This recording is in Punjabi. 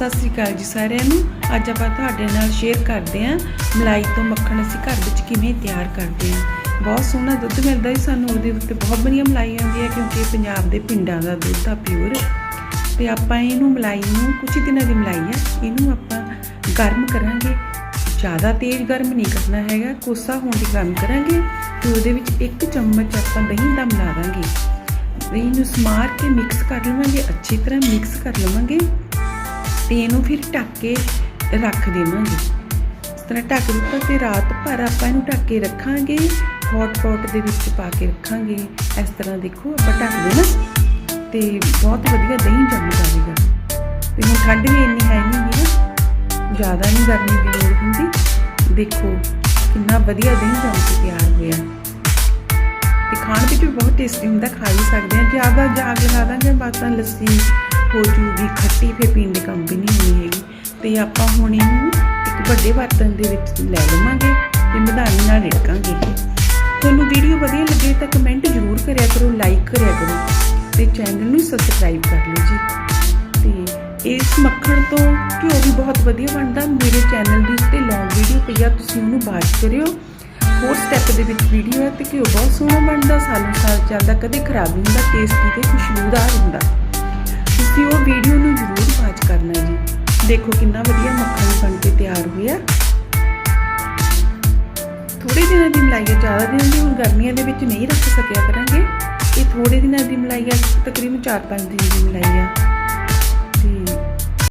ਸਤਿ ਸ੍ਰੀ ਅਕਾਲ ਜੀ ਸਾਰਿਆਂ ਨੂੰ। ਅੱਜ ਆਪਾਂ ਤੁਹਾਡੇ ਨਾਲ ਸ਼ੇਅਰ ਕਰਦੇ ਹਾਂ, ਮਲਾਈ ਤੋਂ ਮੱਖਣ ਅਸੀਂ ਘਰ ਵਿੱਚ ਕਿਵੇਂ ਤਿਆਰ ਕਰਦੇ ਹਾਂ। ਬਹੁਤ ਸੋਹਣਾ ਦੁੱਧ ਮਿਲਦਾ ਜੀ ਸਾਨੂੰ, ਉਹਦੇ ਉੱਤੇ ਬਹੁਤ ਵਧੀਆ ਮਲਾਈ ਆਉਂਦੀ ਹੈ, ਕਿਉਂਕਿ ਇਹ ਪੰਜਾਬ ਦੇ ਪਿੰਡਾਂ ਦਾ ਦੁੱਧ ਆ ਪਿਓਰ ਤੇ ਆਪਾਂ ਇਹਨੂੰ ਮਲਾਈ ਨੂੰ ਕੁਝ ਦਿਨਾਂ ਦੀ ਮਲਾਈ ਆ, ਇਹਨੂੰ ਆਪਾਂ ਗਰਮ ਕਰਾਂਗੇ। ਜ਼ਿਆਦਾ ਤੇਜ਼ ਗਰਮ ਨਹੀਂ ਕਰਨਾ ਹੈਗਾ, ਕੋਸਾ ਹੋਣ ਦੀ ਗਰਮ ਕਰਾਂਗੇ ਤੇ ਉਹਦੇ ਵਿੱਚ ਇੱਕ ਚਮਚ ਆਪਾਂ ਦਹੀਂ ਦਾ ਮਿਲਾ ਦਾਂਗੇ। ਦਹੀਂ ਨੂੰ ਸਮਾਰ ਕੇ ਮਿਕਸ ਕਰ ਲਵਾਂਗੇ, ਅੱਛੀ ਤਰ੍ਹਾਂ ਮਿਕਸ ਕਰ ਲਵਾਂਗੇ। ਤੇ ਇਹਨੂੰ ਫਿਰ ਢੱਕ ਕੇ ਰੱਖ ਦੇਵਾਂਗੇ। ਇਸ ਤਰ੍ਹਾਂ ਢੱਕ ਦਿੱਤਾ ਤੇ ਰਾਤ ਭਰ ਆਪਾਂ ਇਹਨੂੰ ਢੱਕ ਕੇ ਰੱਖਾਂਗੇ। ਹੌਟ ਪੌਟ ਦੇ ਵਿੱਚ ਪਾ ਕੇ ਰੱਖਾਂਗੇ। ਇਸ ਤਰ੍ਹਾਂ ਦੇਖੋ ਆਪਾਂ ਢੱਕ ਦੇਣਾ ਤੇ ਬਹੁਤ ਵਧੀਆ ਦਹੀਂ ਜੰਮ ਜਾਵੇਗਾ। ਤੇ ਹੁਣ ਠੰਡ ਵੀ ਇੰਨੀ ਹੈ ਨਹੀਂ ਨਾ। ਜ਼ਿਆਦਾ ਨਹੀਂ ਗਰਮੀ ਦੀ ਲੋੜ ਹੁੰਦੀ। ਦੇਖੋ ਕਿੰਨਾ ਵਧੀਆ ਦਹੀਂ ਜੰਮ ਕੇ ਤਿਆਰ ਹੋਇਆ। ਤੇ ਖਾਣ ਵਿੱਚ ਵੀ ਬਹੁਤ ਟੇਸਟੀ ਹੁੰਦਾ, ਖਾ ਹੀ ਸਕਦੇ ਹਾਂ। ਜ਼ਿਆਦਾ ਜਾਗ ਲਗਾ ਦਾਂਗੇ ਬਾਤਾਂ ਲੱਸੀ। ਹੋ ਜੂਗੀ ਖੱਟੀ ਫੇ ਪੀਣ ਦੀ ਕੰਮ ਨਹੀਂ ਹੈਗੀ। ਤੇ ਆਪਾਂ ਹੁਣ ਇਹਨੂੰ ਇੱਕ ਵੱਡੇ ਬਰਤਨ ਦੇ ਵਿੱਚ ਲੈ ਲਵਾਂਗੇ ਤੇ ਮਧਾਨੀ ਨਾਲ ਰਿੜਕਾਂਗੇ ਤੁਹਾਨੂੰ ਵੀਡੀਓ ਵਧੀਆ ਲੱਗੇ ਤਾਂ ਕਮੈਂਟ ਜ਼ਰੂਰ ਕਰਿਆ ਕਰੋ ਲਾਈਕ ਕਰਿਆ ਕਰੋ ਤੇ ਚੈਨਲ ਨੂੰ ਸਬਸਕ੍ਰਾਈਬ ਕਰ ਲਓ ਜੀ। ਤੇ ਇਸ ਮੱਖਣ ਤੋਂ ਘਿਓ ਵੀ ਬਹੁਤ ਵਧੀਆ ਬਣਦਾ। ਮੇਰੇ ਚੈਨਲ ਦੀ ਉੱਤੇ ਲੌਂਗ ਵੀਡੀਓ ਪਈ ਆ, ਤੁਸੀਂ ਉਹਨੂੰ ਵਾਚ ਕਰਿਓ। ਹੋਰ ਸਟੈਪ ਦੇ ਵਿੱਚ ਵੀਡੀਓ ਹੈ ਤੇ ਘਿਓ ਬਹੁਤ ਸੋਹਣਾ ਬਣਦਾ, ਸਾਲੋਂ ਸਾਲ ਚੱਲਦਾ, ਕਦੇ ਖਰਾਬ ਨਹੀਂ ਹੁੰਦਾ ਟੇਸਟੀ ਤੇ ਖੁਸ਼ਬੂਦਾਰ ਹੁੰਦਾ। ਤੁਸੀਂ ਉਹ ਵੀਡੀਓ ਨੂੰ ਜ਼ਰੂਰ ਵਾਚ ਕਰਨਾ ਜੀ। ਦੇਖੋ ਕਿੰਨਾ ਵਧੀਆ ਮੱਖਣ ਬਣ ਕੇ ਤਿਆਰ ਹੋਇਆ ਥੋੜੇ ਦਿਨਾਂ ਦੀ ਮਲਾਈ ਹੈ ਜ਼ਿਆਦਾ ਦਿਨ ਦੀ ਹੁਣ ਗਰਮੀਆਂ ਦੇ ਵਿੱਚ ਨਹੀਂ ਰੱਖ ਸਕਿਆ ਕਰਾਂਗੇ। ਇਹ ਥੋੜੇ ਦਿਨਾਂ ਦੀ ਮਲਾਈ ਹੈ ਤਕਰੀਬਨ 4-5 ਦਿਨ ਦੀ ਮਲਾਈ ਹੈ